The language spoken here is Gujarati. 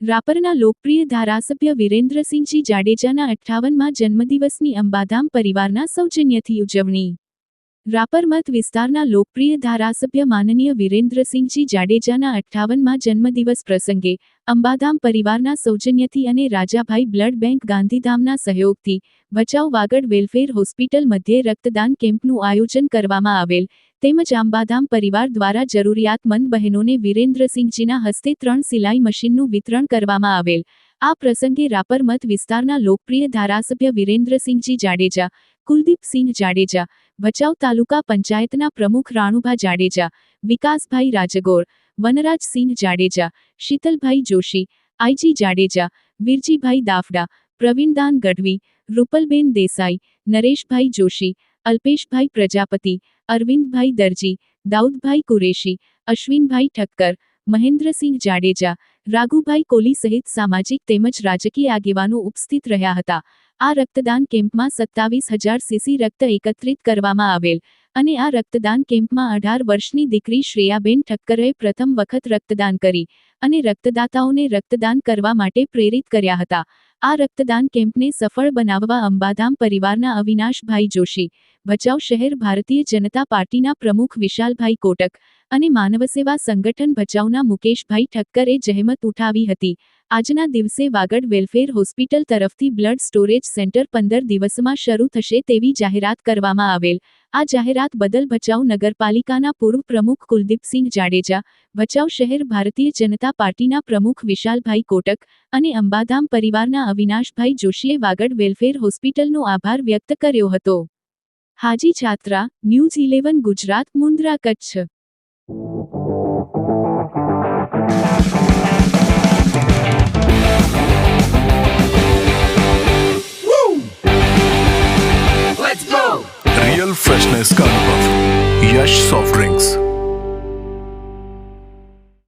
રાપરના લોકપ્રિય ધારાસભ્ય વિરેન્દ્રસિંહજી જાડેજાના અઠ્ઠાવનમાં જન્મદિવસની અંબાધામ પરિવારના સૌજન્યથી ઉજવણી. રાપર મત વિસ્તારના લોકપ્રિય ધારાસભ્ય માનનીય વિરેન્દ્રસિંહજી જાડેજાના અઠ્ઠાવનમાં જન્મદિવસ પ્રસંગે અંબાધામ પરિવારના સૌજન્યથી અને રાજાભાઈ બ્લડ બેંક ગાંધીધામના સહયોગથી ભચાઉ વાગડ વેલફેર હોસ્પિટલ મધ્યે રક્તદાન કેમ્પનું આયોજન કરવામાં આવેલ તેમજ અંબાધામ પરિવાર દ્વારા જરૂરિયાતમંદ બહેનોને વિરેન્દ્રસિંહજીના હસ્તે ત્રણ સિલાઈ મશીનનું વિતરણ કરવામાં આવેલ. આ પ્રસંગે રાપર મત વિસ્તારના લોકપ્રિય ધારાસભ્ય વિરેન્દ્રસિંહજી જાડેજા કુલદીપસિંહ જાડેજા, ભચાઉ તાલુકા પંચાયતના પ્રમુખ રાણુભા જાડેજા, વિકાસભાઈ રાજગોર વનરાજસિંહ જાડેજા, શીતલભાઈ જોશી, આઈજી જાડેજા, વીરજીભાઈ દાફડા, પ્રવીણદાન ગઢવી, રૂપલબેન દેસાઈ, નરેશભાઈ જોશી, અલ્પેશભાઈ પ્રજાપતિ, અરવિંદભાઈ દરજી, દાઉદભાઈ કુરેશી, અશ્વિનભાઈ ઠક્કર, મહેન્દ્રસિંહ જાડેજા રાઘુભાઈ કોલી સહિત સામાજિક તેમજ રાજકીય આગેવાનો ઉપસ્થિત રહ્યા હતા. આ રક્તદાન કેમ્પમાં સત્તાવીસ હજાર સીસી રક્ત એકત્રિત કરવામાં આવેલ અને આ રક્તદાન કેમ્પમાં અઢાર વર્ષની દીકરી શ્રેયાબેન ઠક્કરે પ્રથમ વખત રક્તદાન કરી. અને રક્તદાતાઓને રક્તદાન કરવા માટે પ્રેરિત કર્યા હતા. આ રક્તદાન કેમ્પને સફળ બનાવવા અંબાધામ પરિવારના અવિનાશભાઈ જોશી, ભચાઉ શહેર ભારતીય જનતા પાર્ટીના પ્રમુખ વિશાલભાઈ કોટક અને માનવસેવા સંગઠન ભચાઉના મુકેશભાઈ ઠક્કરે જહેમત ઉઠાવી હતી. આજના દિવસે વાગડ વેલફેર હોસ્પિટલ તરફથી બ્લડ સ્ટોરેજ સેન્ટર પંદર દિવસમાં શરૂ થશે તેવી જાહેરાત કરવામાં આવેલ. આ જાહેરાત બદલ ભચાઉ નગરપાલિકાના પૂર્વ પ્રમુખ કુલદીપસિંહ જાડેજા, ભચાઉ શહેર ભારતીય જનતા પાર્ટીના પ્રમુખ વિશાલભાઈ કોટક અને અંબાધામ પરિવારના અવિનાશભાઈ જોશીએ વાગડ વેલફેર હોસ્પિટલનો આભાર વ્યક્ત કર્યો હતો હાજી છાત્રા news eleven Gujarat Mundra Kutch real freshness का अनुभव यश सॉफ्ट ड्रिंक्स